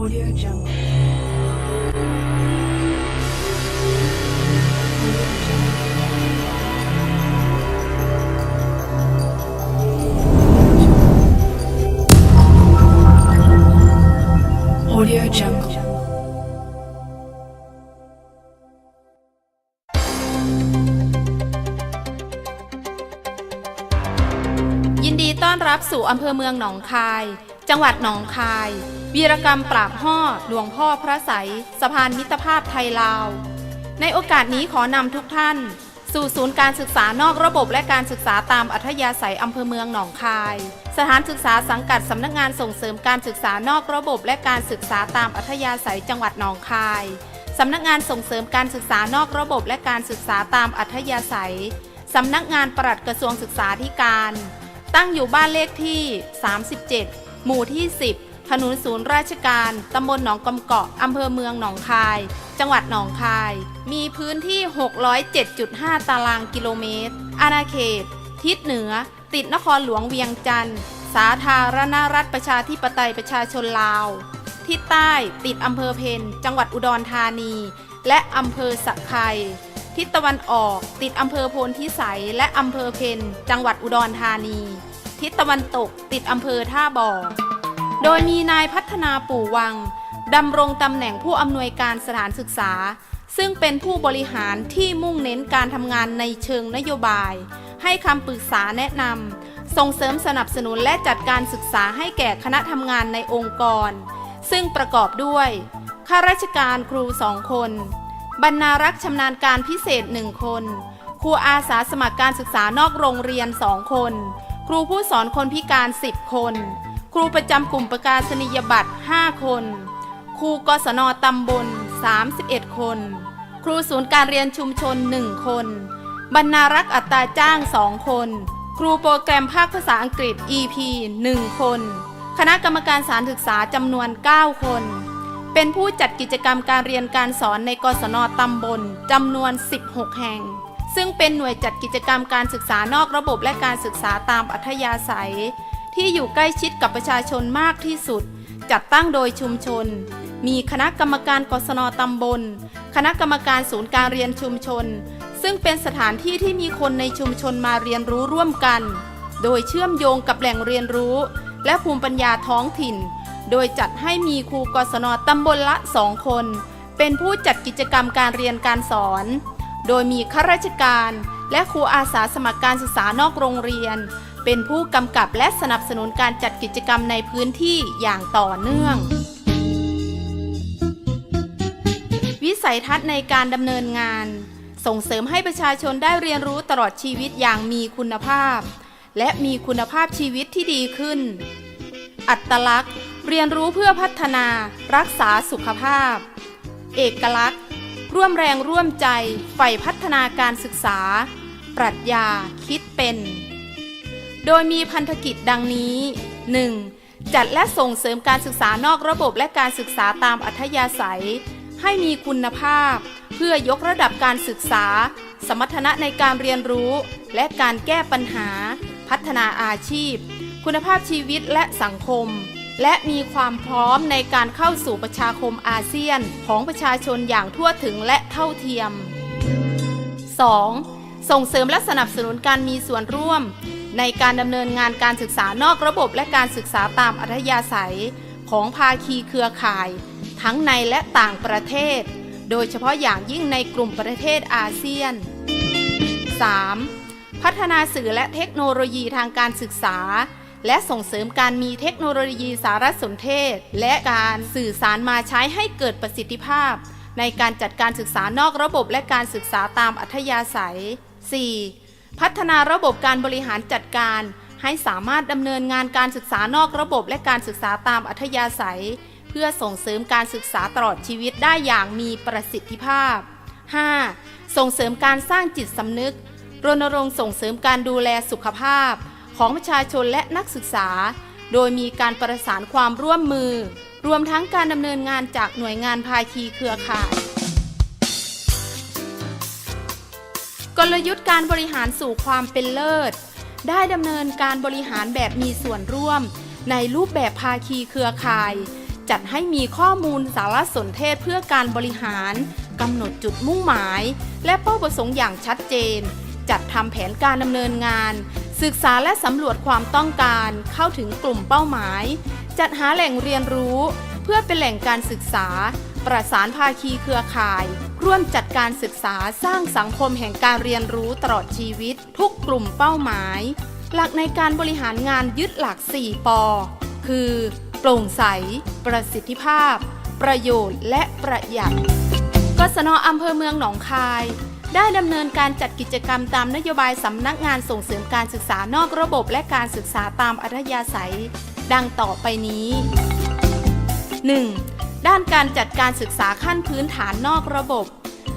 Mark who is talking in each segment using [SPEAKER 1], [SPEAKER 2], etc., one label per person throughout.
[SPEAKER 1] Audio Jungle. Audio Jungle.
[SPEAKER 2] ยินดีต้อนรับสู่อำเภอเมืองหนองคาย จังหวัดหนองคาย วีรกรรมปราบห่อหลวงพ่อพระใสยสะพานมิตรภาพไทยลาว ในโอกาสนี้ขอนำทุกท่าน สู่ศูนย์การศึกษานอกระบบและการศึกษาตามอัธยาศัยอำเภอเมืองหนองคาย สถานศึกษาสังกัดสำนักงานส่งเสริมการศึกษานอกระบบและการศึกษาตามอัธยาศัยจังหวัดหนองคายสำนักงานส่งเสริมการศึกษานอกระบบและการศึกษาตามอัธยาศัยสำนักงานปลัดกระทรวงศึกษาธิการ ตั้งอยู่บ้านเลขที่ 37 หมู่ที่ 10 ถนนศูนย์ราชการ ตำบลหนองกำเกาะ อำเภอเมืองหนองคาย จังหวัดหนองคาย มีพื้นที่ 607.5 ตารางกิโลเมตร อาณาเขต ทิศเหนือ ติดนครหลวงเวียงจันทร์ สาธารณรัฐประชาธิปไตยประชาชนลาว ทิศใต้ติดอำเภอเพนจังหวัดอุดรธานี และอำเภอสะไครทิศตะวันออกติดอำเภอโพนพิสัยและอำเภอเพนจังหวัดอุดรธานี ทิศตะวันตกติดอำเภอท่าบ่อ โดยมีนายพัฒนาปู่วังดำรงตำแหน่งผู้อำนวยการสถานศึกษา ซึ่งเป็นผู้บริหารที่มุ่งเน้นการทำงานในเชิงนโยบาย ให้คำปรึกษาแนะนำส่งเสริมสนับสนุนและจัดการศึกษาให้แก่คณะทำงานในองค์กร ซึ่งประกอบด้วยข้าราชการครูสองคน บรรณารักษ์ชำนาญการพิเศษหนึ่งคน ครูอาสาสมัครการศึกษานอกโรงเรียนสองคน ครูผู้สอนคนพิการ 10 คน ครูประจำกลุ่มประกาศนียบัตร 5 คน ครูกศนตำบล 31 คน ครูศูนย์การเรียนชุมชน 1 คน บรรณารักษ์อัตราจ้าง 2 คน ครูโปรแกรมภาคภาษาอังกฤษ EP 1 คน คณะกรรมการสารศึกษาจำนวน 9 คน เป็นผู้จัดกิจกรรมการเรียนการสอนในกศนตำบลจำนวน 16 แห่ง ซึ่งเป็นหน่วยจัดกิจกรรมการศึกษานอกระบบและการศึกษาตามอัธยาศัย ที่อยู่ใกล้ชิดกับประชาชนมากที่สุด จัดตั้งโดยชุมชน มีคณะกรรมการกศนตำบล คณะกรรมการศูนย์การเรียนชุมชน ซึ่งเป็นสถานที่ที่มีคนในชุมชนมาเรียนรู้ร่วมกัน โดยเชื่อมโยงกับแหล่งเรียนรู้ และภูมิปัญญาท้องถิ่น โดยจัดให้มีครูกศนตำบลละสองคน เป็นผู้จัดกิจกรรมการเรียนการสอน โดยมีข้าราชการ และครูอาสาสมัครการศึกษานอกโรงเรียน เป็นผู้กำกับและสนับสนุนการจัดกิจกรรมในพื้นที่อย่างต่อเนื่อง วิสัยทัศน์ในการดำเนินงาน ส่งเสริมให้ประชาชนได้เรียนรู้ตลอดชีวิตอย่างมีคุณภาพ และมีคุณภาพชีวิตที่ดีขึ้น อัตลักษณ์ เรียนรู้เพื่อพัฒนา รักษาสุขภาพ เอกลักษณ์ ร่วมแรงร่วมใจใฝ่พัฒนาการศึกษา ปรัชญาคิดเป็น โดยมีพันธกิจดังนี้ 1. จัดและส่งเสริมการศึกษานอกระบบและการศึกษาตามอัธยาศัย ให้มีคุณภาพ เพื่อยกระดับการศึกษา สมรรถนะในการเรียนรู้ และการแก้ปัญหา พัฒนาอาชีพ คุณภาพชีวิตและสังคม และมีความพร้อมในการเข้าสู่ประชาคมอาเซียนของประชาชนอย่างทั่วถึงและเท่าเทียม 2. ส่งเสริมและสนับสนุนการมีส่วนร่วม ในการดำเนินงานการศึกษานอกระบบและการศึกษาตามอัธยาศัย ของภาคีเครือข่าย ทั้งในและต่างประเทศ โดยเฉพาะอย่างยิ่งในกลุ่มประเทศอาเซียน 3. พัฒนาสื่อและเทคโนโลยีทางการศึกษา และส่งเสริมการมีเทคโนโลยีสารสนเทศ และการสื่อสารมาใช้ให้เกิดประสิทธิภาพ ในการจัดการศึกษานอกระบบและการศึกษาตามอัธยาศัย 4. พัฒนาระบบการบริหารจัดการ ให้สามารถดำเนินงานการศึกษานอกระบบและการศึกษาตามอัธยาศัย เพื่อส่งเสริมการศึกษาตลอดชีวิตได้อย่างมีประสิทธิภาพ 5. ส่งเสริมการสร้างจิตสำนึก รณรงค์ส่งเสริมการดูแลสุขภาพ ของประชาชนและนักศึกษา โดยมีการประสานความร่วมมือ รวมทั้งการดำเนินงานจากหน่วยงานภาคีเครือข่าย กลยุทธ์การบริหารสู่ความเป็นเลิศ ได้ดำเนินการบริหารแบบมีส่วนร่วม ในรูปแบบภาคีเครือข่าย จัดให้มีข้อมูลสารสนเทศเพื่อการบริหารกำหนดจุดมุ่งหมาย และเป้าประสงค์อย่างชัดเจน จัดทำแผนการดำเนินงาน ศึกษาและสำรวจความต้องการเข้าถึงกลุ่มเป้าหมาย จัดหาแหล่งเรียนรู้ เพื่อเป็นแหล่งการศึกษา ประสานภาคีเครือข่าย ร่วมจัดการศึกษาสร้างสังคมแห่งการเรียนรู้ตลอดชีวิต ทุกกลุ่มเป้าหมาย หลักในการบริหารงานยึดหลัก 4ปอคือ โปร่งใส ประสิทธิภาพ ประโยชน์และประหยัดกศนอำเภอเมืองหนองคาย ได้ดำเนินการจัดกิจกรรมตามนโยบายสำนักงานส่งเสริมการศึกษานอกระบบและการศึกษาตามอัธยาศัย ดังต่อไปนี้ 1. ด้านการจัดการศึกษาขั้นพื้นฐานนอกระบบ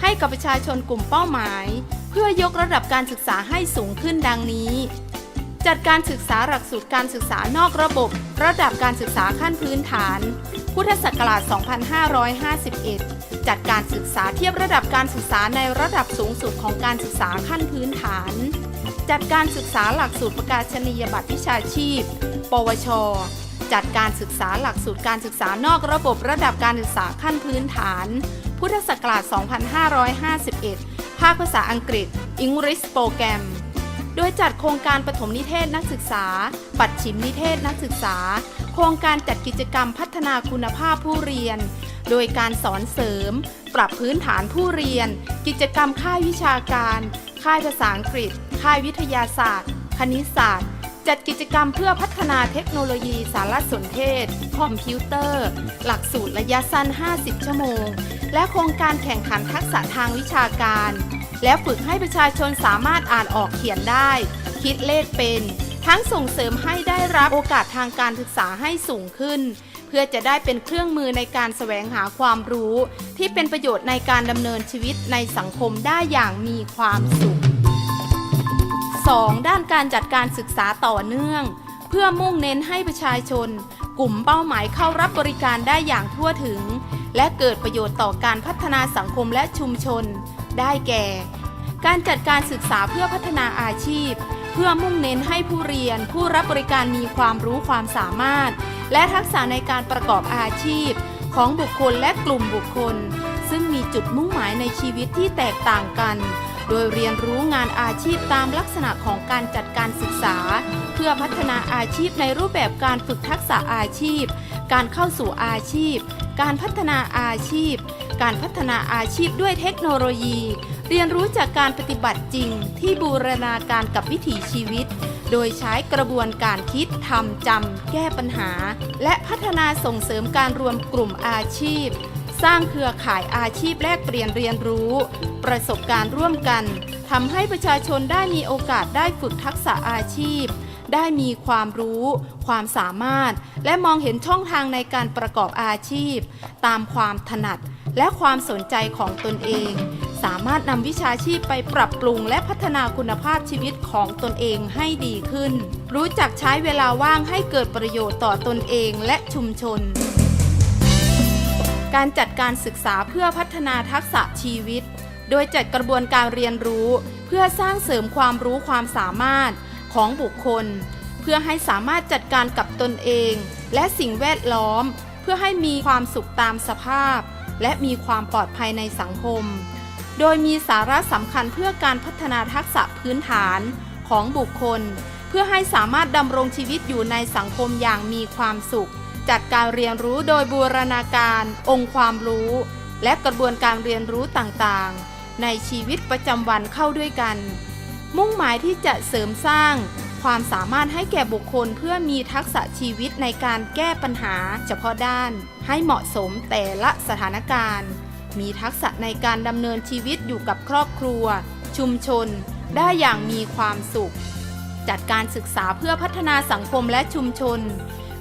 [SPEAKER 2] ให้กับประชาชนกลุ่มเป้าหมาย เพื่อยกระดับการศึกษาให้สูงขึ้นดังนี้ จัดการศึกษาหลักสูตรการศึกษานอกระบบ ระดับการศึกษาขั้นพื้นฐาน พุทธศักราช 2551 จัดการศึกษาเทียบระดับการศึกษาในระดับสูงสุดของการศึกษาขั้นพื้นฐาน จัดการศึกษาหลักสูตรประกาศนียบัตรวิชาชีพ ปวช จัดการศึกษาหลักสูตรการศึกษานอกระบบระดับการศึกษาขั้นพื้นฐาน พุทธศักราช 2551 ภาคภาษาอังกฤษ English Program โดยจัดโครงการปฐมนิเทศนักศึกษา ปัดฉิมนิเทศนักศึกษา โครงการจัดกิจกรรมพัฒนาคุณภาพผู้เรียน โดยการสอนเสริม ปรับพื้นฐานผู้เรียน กิจกรรมค่ายวิชาการ ค่ายภาษาอังกฤษ ค่ายวิทยาศาสตร์ คณิตศาสตร์ จัดกิจกรรมเพื่อพัฒนาเทคโนโลยีสารสนเทศ คอมพิวเตอร์ หลักสูตรระยะสั้น 50 ชั่วโมง และโครงการแข่งขันทักษะทางวิชาการ และฝึกให้ประชาชนสามารถอ่านออกเขียนได้ คิดเลขเป็น ทั้งส่งเสริมให้ได้รับโอกาสทางการศึกษาให้สูงขึ้น เพื่อจะได้เป็นเครื่องมือในการแสวงหาความรู้ ที่เป็นประโยชน์ในการดำเนินชีวิตในสังคมได้อย่างมีความสุข 2. ด้านการจัดการศึกษาต่อเนื่อง เพื่อมุ่งเน้นให้ประชาชน กลุ่มเป้าหมายเข้ารับบริการได้อย่างทั่วถึง และเกิดประโยชน์ต่อการพัฒนาสังคมและชุมชน ได้แก่ การจัดการศึกษาเพื่อพัฒนาอาชีพ เพื่อมุ่งเน้นให้ผู้เรียนผู้รับบริการมีความรู้ความสามารถ และทักษะในการประกอบอาชีพ ของบุคคลและกลุ่มบุคคล ซึ่งมีจุดมุ่งหมายในชีวิตที่แตกต่างกัน โดยเรียนรู้งานอาชีพตามลักษณะของการจัดการศึกษา เพื่อพัฒนาอาชีพในรูปแบบการฝึกทักษะอาชีพ การเข้าสู่อาชีพ การพัฒนาอาชีพ การพัฒนาอาชีพด้วยเทคโนโลยี เรียนรู้จากการปฏิบัติจริงที่บูรณาการกับวิถีชีวิต โดยใช้กระบวนการคิดทำจำแก้ปัญหา และพัฒนาส่งเสริมการรวมกลุ่มอาชีพ สร้างเครือข่ายอาชีพแลกเปลี่ยนเรียนรู้ ประสบการณ์ร่วมกันทำให้ประชาชนได้มีโอกาสได้ฝึกทักษะอาชีพ ได้มีความรู้ ความสามารถ และมองเห็นช่องทางในการประกอบอาชีพ ตามความถนัดและความสนใจของตนเอง สามารถนำวิชาชีพไปปรับปรุงและพัฒนาคุณภาพชีวิตของตนเองให้ดีขึ้น รู้จักใช้เวลาว่างให้เกิดประโยชน์ต่อตนเองและชุมชน การจัดการศึกษาเพื่อพัฒนาทักษะชีวิต โดยจัดกระบวนการเรียนรู้ เพื่อสร้างเสริมความรู้ความสามารถ ของบุคคล เพื่อให้สามารถจัดการกับตนเอง และสิ่งแวดล้อม เพื่อให้มีความสุขตามสภาพ และมีความปลอดภัยในสังคม โดยมีสาระสำคัญเพื่อการพัฒนาทักษะพื้นฐานของบุคคล เพื่อให้สามารถดำรงชีวิตอยู่ในสังคมอย่างมีความสุข จัดการเรียนรู้โดยบูรณาการ องค์ความรู้ และกระบวนการเรียนรู้ต่างๆ ในชีวิตประจำวันเข้าด้วยกัน มุ่งหมายที่จะเสริมสร้าง ความสามารถให้แก่บุคคลเพื่อมีทักษะชีวิตในการแก้ปัญหาเฉพาะด้าน ให้เหมาะสมแต่ละสถานการณ์ มีทักษะในการดำเนินชีวิตอยู่กับครอบครัว ชุมชน ได้อย่างมีความสุข จัดการศึกษาเพื่อพัฒนาสังคมและชุมชน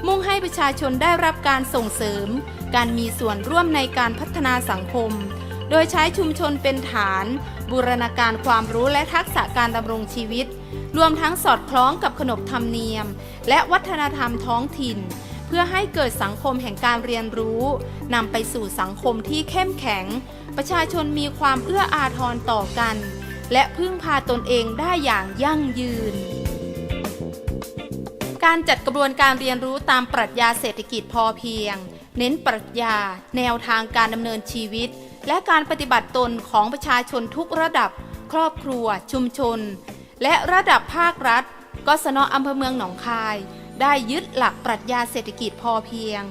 [SPEAKER 2] มุ่งให้ประชาชนได้รับการส่งเสริม การมีส่วนร่วมในการพัฒนาสังคม โดยใช้ชุมชนเป็นฐาน บูรณาการความรู้และทักษะการดำรงชีวิต รวมทั้งสอดคล้องกับขนบธรรมเนียม และวัฒนธรรมท้องถิ่น เพื่อให้เกิดสังคมแห่งการเรียนรู้นำไปสู่สังคมที่เข้มแข็ง ประชาชนมีความเอื้ออาทรต่อกัน และพึ่งพาตนเองได้อย่างยั่งยืนการจัดกระบวนการเรียนรู้ตามปรัชญาเศรษฐกิจพอเพียง เน้นปรัชญา แนวทางการดำเนินชีวิต และการปฏิบัติตนของประชาชนทุกระดับ ครอบครัว ชุมชน และระดับภาครัฐกศนอำเภอเมืองหนองคาย ได้ยึดหลักปรัชญาเศรษฐกิจพอเพียง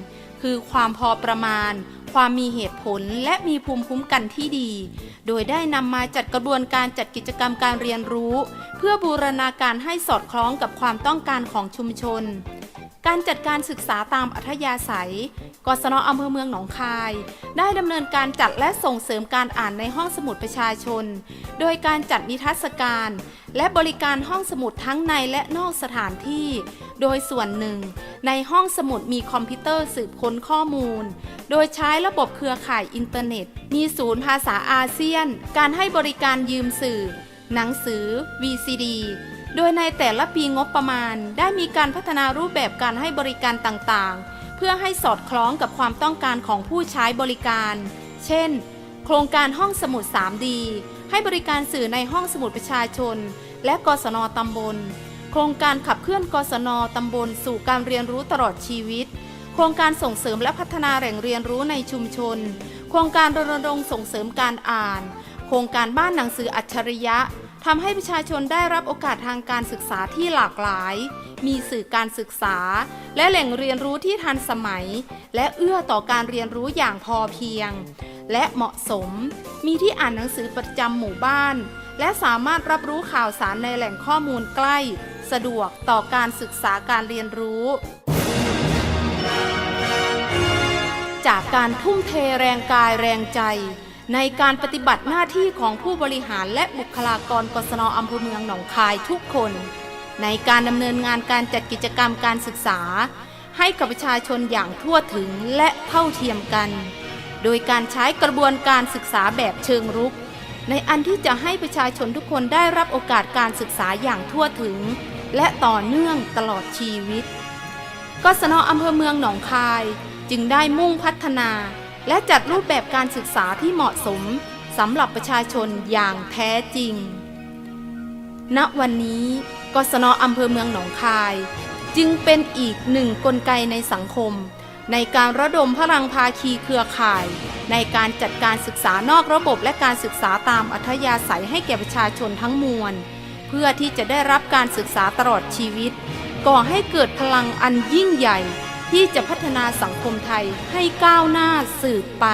[SPEAKER 2] คือความพอประมาณ ความมีเหตุผลและมีภูมิคุ้มกันที่ดี โดยได้นำมาจัดกระบวนการจัดกิจกรรมการเรียนรู้ เพื่อบูรณาการให้สอดคล้องกับความต้องการของชุมชน การจัดการศึกษาตามอัธยาศัย กศนอำเภอเมืองหนองคาย ได้ดำเนินการจัดและส่งเสริมการอ่านในห้องสมุดประชาชน โดยการจัดนิทรรศการ และบริการห้องสมุดทั้งในและนอกสถานที่ โดยส่วนหนึ่ง ในห้องสมุดมีคอมพิวเตอร์สืบค้นข้อมูล โดยใช้ระบบเครือข่ายอินเทอร์เน็ต มีศูนย์ภาษาอาเซียน การให้บริการยืมสื่อ หนังสือ VCD โดยในแต่ละปีงบประมาณได้มีการพัฒนารูปแบบการให้บริการต่างๆ เพื่อให้สอดคล้องกับความต้องการของผู้ใช้บริการ เช่น โครงการห้องสมุด 3D ให้บริการสื่อในห้องสมุดประชาชน และกศนตำบล โครงการขับเคลื่อนกศนตำบล สู่การเรียนรู้ตลอดชีวิต โครงการส่งเสริมและพัฒนาแหล่งเรียนรู้ในชุมชน โครงการรณรงค์ส่งเสริมการอ่าน โครงการบ้านหนังสืออัจฉริยะ ทำให้ประชาชนได้รับโอกาสทางการศึกษาที่หลากหลาย มีสื่อการศึกษา และแหล่งเรียนรู้ที่ทันสมัย และเอื้อต่อการเรียนรู้อย่างพอเพียง และเหมาะสม มีที่อ่านหนังสือประจำหมู่บ้าน และสามารถรับรู้ข่าวสารในแหล่งข้อมูลใกล้ สะดวกต่อการศึกษาการเรียนรู้ จากการทุ่มเทแรงกายแรงใจ ในการปฏิบัติหน้าที่ของผู้บริหารและบุคลากรกศนอำเภอเมืองหนองคายทุกคน ในการดำเนินงานการจัดกิจกรรมการศึกษา ให้กับประชาชนอย่างทั่วถึงและเท่าเทียมกัน โดยการใช้กระบวนการศึกษาแบบเชิงรุก ในอันที่จะให้ประชาชนทุกคนได้รับโอกาสการศึกษาอย่างทั่วถึง และต่อเนื่องตลอดชีวิตกศนอำเภอเมืองหนองคายจึงได้มุ่งพัฒนา และจัดรูปแบบการศึกษาที่เหมาะสมสำหรับประชาชนอย่างแท้จริง ณ วันนี้กศนอำเภอเมืองหนองคาย จึงเป็นอีกหนึ่งกลไกในสังคม ในการระดมพลังภาคีเครือข่าย ในการจัดการศึกษานอกระบบและการศึกษาตามอัธยาศัยให้แก่ประชาชนทั้งมวล เพื่อที่จะได้รับการศึกษาตลอดชีวิต ก่อให้เกิดพลังอันยิ่งใหญ่ ที่จะพัฒนาสังคมไทยให้ก้าวหน้าสืบไป